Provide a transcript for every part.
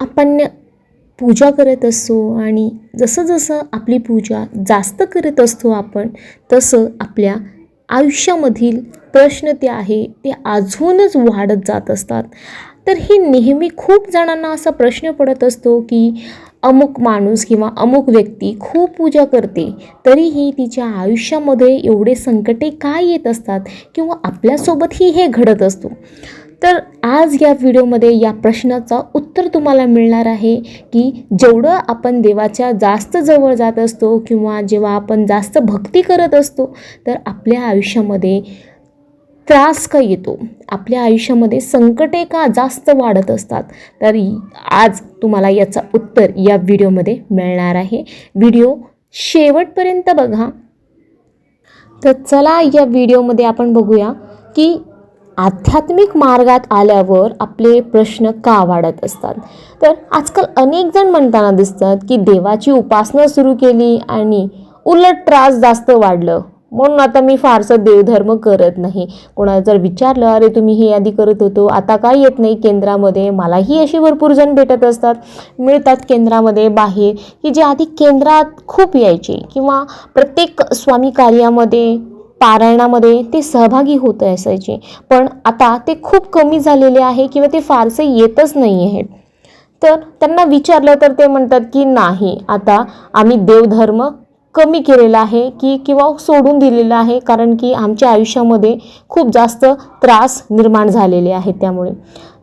आपण पूजा करत असतो आणि जसं जसं आपली पूजा जास्त करत असतो आपण तसं आपल्या आयुष्यामधील प्रश्न ते आहे ते अजूनच वाढत जात असतात. तर हे नेहमी खूप जणांना असा प्रश्न पडत असतो की अमुक माणूस किंवा अमुक व्यक्ती खूप पूजा करते तरीही तिच्या आयुष्यामध्ये एवढे संकटे काय येत असतात किंवा आपल्यासोबतही हे घडत असतो? तर आज या व्हिडिओमध्ये या प्रश्नाचा उत्तर तुम्हाला मिळणार आहे की जेवढं आपण देवाच्या जास्त जवळ जात असतो किंवा जेव्हा आपण जास्त भक्ती करत असतो तर आपल्या आयुष्यामध्ये त्रास का येतो? आपल्या आयुष्यामध्ये संकटे का जास्त वाढत असतात? तर आज तुम्हाला याचं उत्तर या व्हिडिओमध्ये मिळणार आहे. व्हिडिओ शेवटपर्यंत बघा. तर चला या व्हिडिओमध्ये आपण बघूया की आध्यात्मिक मार्गात आल्यावर आपले प्रश्न का वाढत असतात? तर आजकाल अनेक जण म्हणताना दिसतात की देवाची उपासना सुरू केली आणि उलट त्रास जास्त वाढलं. म्हणून आता मी फारसं देवधर्म करत नाही. कोणाला जर विचारलं अरे तुम्ही हे यादी करत होतो आता काय येत नाही केंद्रामध्ये? मलाही अशी भरपूर जण भेटत असतात. मिळतात केंद्रामध्ये बाहेर की जे आधी केंद्रात खूप यायचे किंवा प्रत्येक स्वामी कार्यामध्ये पारायणामध्ये ते सहभागी होत असायचे. पण आता ते खूप कमी झालेले आहे किंवा ते फारसे येतच नाही आहेत तर त्यांना विचारलं तर ते म्हणतात की नाही आता आम्ही देवधर्म कमी केलेला आहे की किंवा सोडून दिलेला आहे कारण की आमच्या आयुष्यामध्ये खूप जास्त त्रास निर्माण झालेले आहेत त्यामुळे.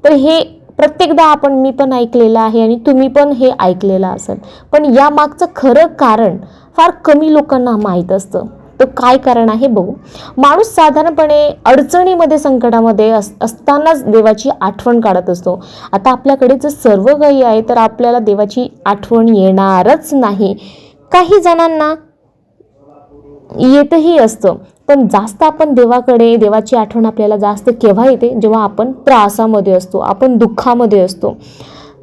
तर हे प्रत्येकदा आपण मी पण ऐकलेलं आहे आणि तुम्ही पण हे ऐकलेलं असेल. पण यामागचं खरं कारण फार कमी लोकांना माहीत असतं. तर काय कारण आहे बघू. माणूस साधारणपणे अडचणीमध्ये संकटामध्ये अस असतानाच देवाची आठवण काढत असतो. आता आपल्याकडे जर सर्व काही आहे तर आपल्याला देवाची आठवण येणारच नाही. काही जणांना येतही असतं. पण जास्त आपण देवाकडे देवाची आठवण आपल्याला जास्त केव्हा येते? जेव्हा आपण त्रासामध्ये असतो आपण दुःखामध्ये असतो.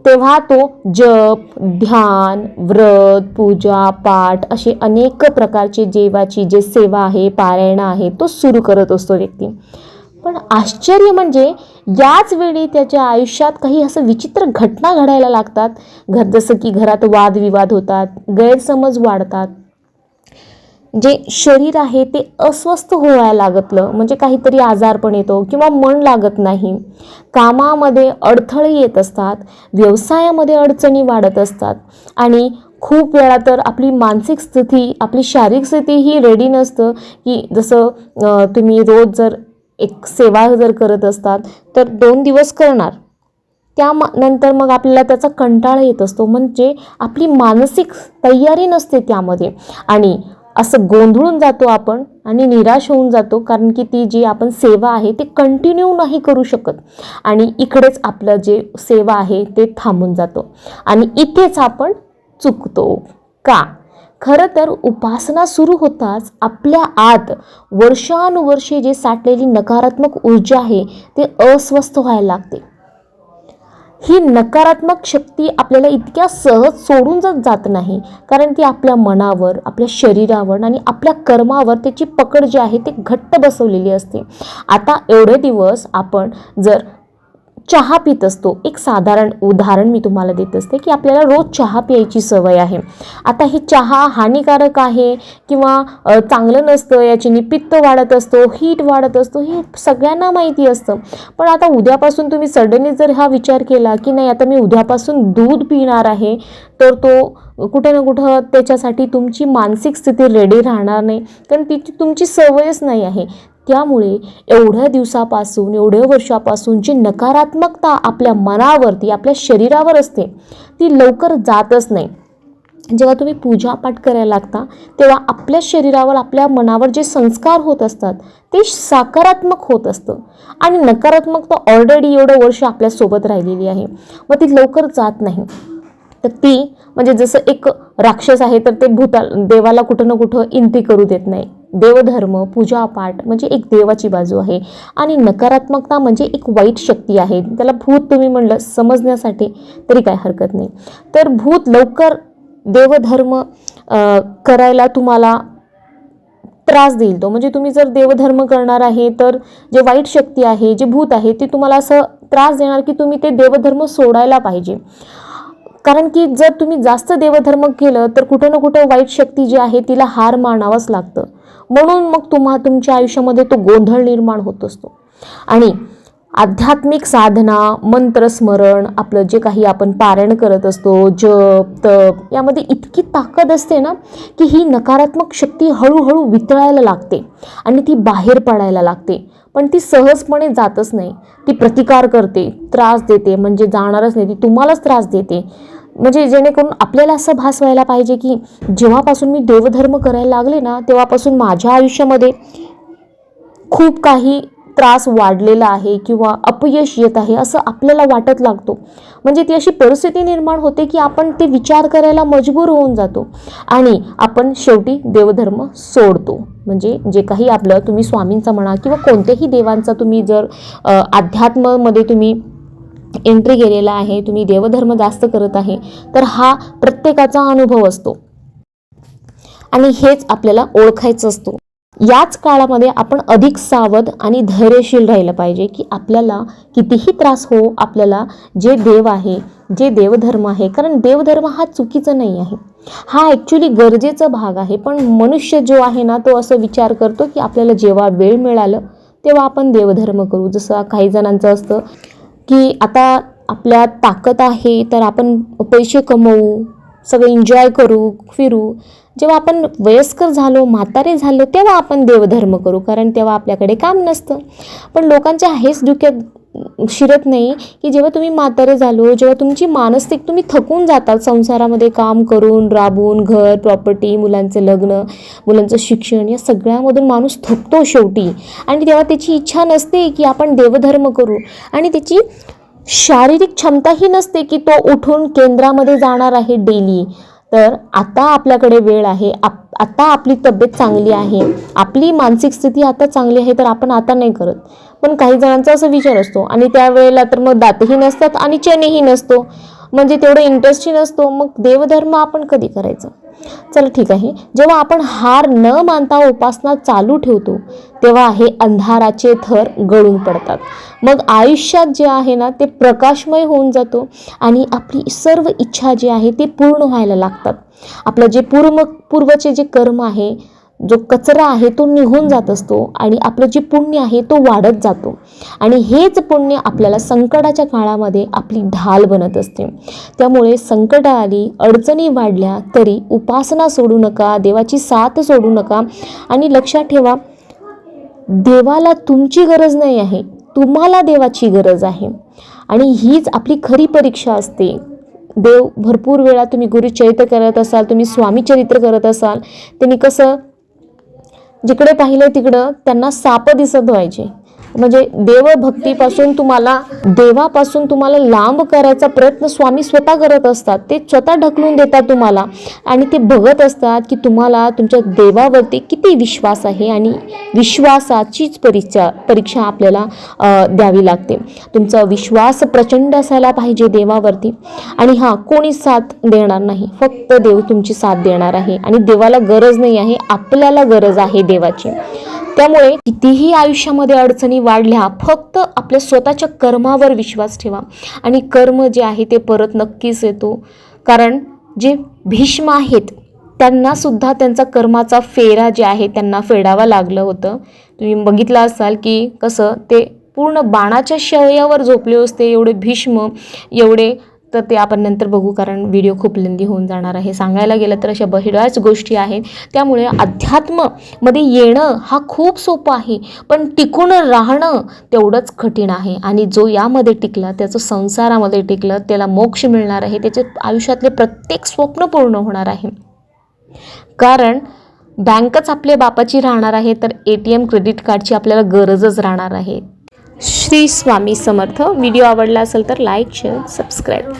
तेव्हा तो जप ध्यान व्रत पूजा पाठ असे अनेक प्रकारचे देवाची जे सेवा आहे पारायण आहे तो सुरू करत असतो व्यक्ती. पण आश्चर्य म्हणजे याच वेळी त्याच्या आयुष्यात काही असं विचित्र घटना घडायला लागतात. घर जसं की घरात वादविवाद होतात गैरसमज वाढतात. जे शरीर आहे ते अस्वस्थ होवायला लागतलं म्हणजे काहीतरी आजारपण येतो किंवा मन लागत नाही. कामामध्ये अडथळे येत असतात व्यवसायामध्ये अडचणी वाढत असतात आणि खूप वेळा तर आपली मानसिक स्थिती आपली शारीरिक स्थिती ही रेडी नसतं की जसं तुम्ही रोज जर एक सेवा जर करत असतात तर दोन दिवस करणार. त्या नंतर मग आपल्याला त्याचा कंटाळा येत असतो म्हणजे आपली मानसिक तयारी नसते त्यामध्ये. आणि असं गोंधळून जातो आपण आणि निराश होऊन जातो कारण की ती जी आपण सेवा आहे ती कंटिन्यू नाही करू शकत. आणि इकडेच आपलं जे सेवा आहे ते थांबून जातो. आणि इथेच आपण चुकतो. का? खरं तर उपासना सुरू होताच आपल्या आत वर्षानुवर्षे जे साठलेली नकारात्मक ऊर्जा आहे ते अस्वस्थ व्हायला लागते. ही नकारात्मक शक्ती आपल्याला इतक्या सहज सोडून जात जात नाही कारण ती आपल्या मनावर आपल्या शरीरावर आणि आपल्या कर्मावर त्याची पकड जी आहे ती घट्ट बसवलेली असते. आता एवढे दिवस आपण जर चहा पित असतो. एक साधारण उदाहरण मी तुम्हाला देत असते की आपल्याला रोज चहा प्यायची सवय आहे. आता ही चहा हानिकारक आहे किंवा चांगलं नसतं याच्याने पित्त वाढत असतो हीट वाढत असतो हे सगळ्यांना माहिती असतं. पण आता उद्यापासून तुम्ही सडनली जर हा विचार केला की नाही आता मी उद्यापासून दूध पिणार आहे तर तो कुठे ना कुठं त्याच्यासाठी तुमची मानसिक स्थिती रेडी राहणार नाही. कारण तिची तुमची सवयच नाही आहे. त्यामुळे एवढ्या दिवसापासून एवढ्या वर्षापासून जी नकारात्मकता आपल्या मनावरती आपल्या शरीरावर असते ती लवकर जातच नाही. जेव्हा तुम्ही पूजापाठ करायला लागता तेव्हा आपल्या शरीरावर आपल्या मनावर जे संस्कार होत असतात ते सकारात्मक होत असतं. आणि नकारात्मकता ऑलरेडी एवढं वर्ष आपल्यासोबत राहिलेली आहे. मग ती लवकर जात नाही. तर ती म्हणजे जसं एक राक्षस आहे तर ते भूता देवाला कुठं ना कुठं इंती करू देत नाही. देवधर्म पूजापाठ म्हणजे एक देवाची बाजू आहे. आणि नकारात्मकता म्हणजे एक वाईट शक्ती आहे. त्याला भूत तुम्ही म्हणलं समजण्यासाठी तरी काय हरकत नाही. तर भूत लवकर देवधर्म करायला तुम्हाला त्रास देईल तो. म्हणजे तुम्ही जर देवधर्म करणार आहे तर जे वाईट शक्ती आहे जे भूत आहे ती तुम्हाला असं त्रास देणार की तुम्ही ते देवधर्म सोडायला पाहिजे. कारण की जर तुम्ही जास्त देवधर्म केलं तर कुठं ना कुठं वाईट शक्ती जी आहे तिला हार मानावंच लागतं. म्हणून मग तुम्हा तुमच्या आयुष्यामध्ये तो गोंधळ निर्माण होत असतो. आणि आध्यात्मिक साधना मंत्रस्मरण आपलं जे काही आपण पारायण करत असतो जप तप यामध्ये इतकी ताकद असते ना की ही नकारात्मक शक्ती हळूहळू वितळायला लागते आणि ती बाहेर पडायला लागते. पण ती सहजपणे जातच नाही. ती प्रतिकार करते त्रास देते म्हणजे जाणारच नाही ती तुम्हालाच त्रास देते. म्हणजे जेणेकरून आपल्याला असं भास व्हायला पाहिजे की जेव्हापासून मी देवधर्म करायला लागले ना तेव्हापासून माझ्या आयुष्यामध्ये खूप काही त्रास वाढलेला आहे किंवा अपयश येत आहे असं आपल्याला वाटत लागतो. म्हणजे ती अशी परिस्थिती निर्माण होते की आपण ते विचार करायला मजबूर होऊन जातो आणि आपण शेवटी देवधर्म सोडतो. म्हणजे जे काही आपलं तुम्ही स्वामींचा म्हणा किंवा कोणत्याही देवांचा तुम्ही जर अध्यात्ममध्ये तुम्ही एंट्री केलेला आहे तुम्ही देवधर्म जास्त करत आहे तर हा प्रत्येकाचा अनुभव असतो. आणि हेच आपल्याला ओळखायचं असतो. याच काळामध्ये आपण अधिक सावध आणि धैर्यशील राहिलं पाहिजे की आपल्याला कितीही त्रास हो आपल्याला जे देव आहे जे देवधर्म आहे कारण देवधर्म हा चुकीचा नाही आहे. हा ॲक्च्युली गरजेचा भाग आहे. पण मनुष्य जो आहे ना तो असं विचार करतो की आपल्याला जेव्हा वेळ मिळालं तेव्हा आपण देवधर्म करू. जसं काही जणांचं असतं की आता आपल्यात ताकद आहे तर आपण पैसे कमवू सगळं एन्जॉय करू फिरू. जेव्हा आपण वयस्कर झालो म्हातारे झालो तेव्हा आपण देवधर्म करू कारण तेव्हा आपल्याकडे काम नसतं. पण लोकांच्या हेच डोक्यात शिरत नाही की जेव्हा तुम्ही म्हातारे झालो जेव्हा तुमची मानसिक तुम्ही थकून जातात संसारामध्ये काम करून राबून घर प्रॉपर्टी मुलांचे लग्न मुलांचं शिक्षण या सगळ्यामधून माणूस थकतो शेवटी. आणि तेव्हा त्याची इच्छा नसते की आपण देवधर्म करू. आणि त्याची शारीरिक क्षमताही नसते की तो उठून केंद्रामध्ये जाणार आहे डेली. तर आता आपल्याकडे वेळ आहे. आप आता आपली तब्येत चांगली आहे. आपली मानसिक स्थिती आता चांगली आहे तर आपण आता नाही करत. पण काही जणांचा असा विचार असतो आणि त्यावेळेला तर मग दातही नसतात आणि चेनेही नसतो. म्हणजे तेवढं इंटरेस्टही नसतो. मग देवधर्म आपण कधी करायचं? चला ठीक आहे. जेव्हा आपण हार न मानता उपासना चालू ठेवतो तेव्हा हे अंधाराचे थर गळून पडतात. मग आयुष्यात जे आहे ना ते प्रकाशमय होऊन जातो आणि आपली सर्व इच्छा जी आहे ती पूर्ण व्हायला लागतात. आपलं जे पूर्व पूर्वचे जे कर्म आहे जो कचरा आहे तो निघून जात असतो आणि आपलं जे पुण्य आहे तो वाढत जातो. आणि हेच पुण्य आपल्याला संकटाच्या काळामध्ये आपली ढाल बनत असते. त्यामुळे संकट आली अडचणी वाढल्या तरी उपासना सोडू नका देवाची साथ सोडू नका आणि लक्षात ठेवा देवाला तुमची गरज नाही आहे तुम्हाला देवाची गरज आहे. आणि हीच आपली खरी परीक्षा असते. देव भरपूर वेळा तुम्ही गुरुचरित्र करत असाल तुम्ही स्वामी चरित्र करत असाल त्यांनी कसं जिकडे पाहिलं तिकडं त्यांना साप दिसत व्हायचे. म्हणजे देवभक्तीपासून तुम्हाला देवापासून तुम्हाला लांब करायचा प्रयत्न स्वामी स्वतः करत असतात. ते स्वतः ढकलून देतात तुम्हाला. आणि ते बघत असतात की तुम्हाला तुमच्या देवावरती किती विश्वास आहे आणि विश्वासाचीच परीक्षा परीक्षा आपल्याला द्यावी लागते. तुमचा विश्वास प्रचंड असायला पाहिजे देवावरती. आणि हां कोणी साथ देणार नाही. फक्त देव तुमची साथ देणार आहे. आणि देवाला गरज नाही आहे आपल्याला गरज आहे देवाची. त्यामुळे कितीही आयुष्यामध्ये अडचणी वाढल्या फक्त आपल्या स्वतःच्या कर्मावर विश्वास ठेवा. आणि कर्म जे आहे ते परत नक्कीच येतो. कारण जे भीष्म आहेत त्यांना सुद्धा त्यांचा कर्माचा फेरा जे आहे त्यांना फेडावा लागलं होतं. तुम्ही बघितलं असाल की कसं ते पूर्ण बाणाच्या शय्यावर झोपले असते एवढे भीष्म एवढे तर ते आपण नंतर बघू कारण व्हिडिओ खूप लेंदी होऊन जाणार आहे. सांगायला गेलं तर अशा बहिराच गोष्टी आहेत. त्यामुळे अध्यात्ममध्ये येणं हा खूप सोपं आहे पण टिकून राहणं तेवढंच कठीण आहे. आणि जो यामध्ये टिकला त्याचं संसारामध्ये टिकलं त्याला मोक्ष मिळणार आहे त्याचे आयुष्यातले प्रत्येक स्वप्न पूर्ण होणार आहे. कारण बँकच आपल्या बापाची राहणार आहे तर ए टी एम क्रेडिट कार्डची आपल्याला गरजच राहणार आहे. श्री स्वामी समर्थ. व्हिडिओ आवडला असेल तर लाईक शेअर सबस्क्राईब.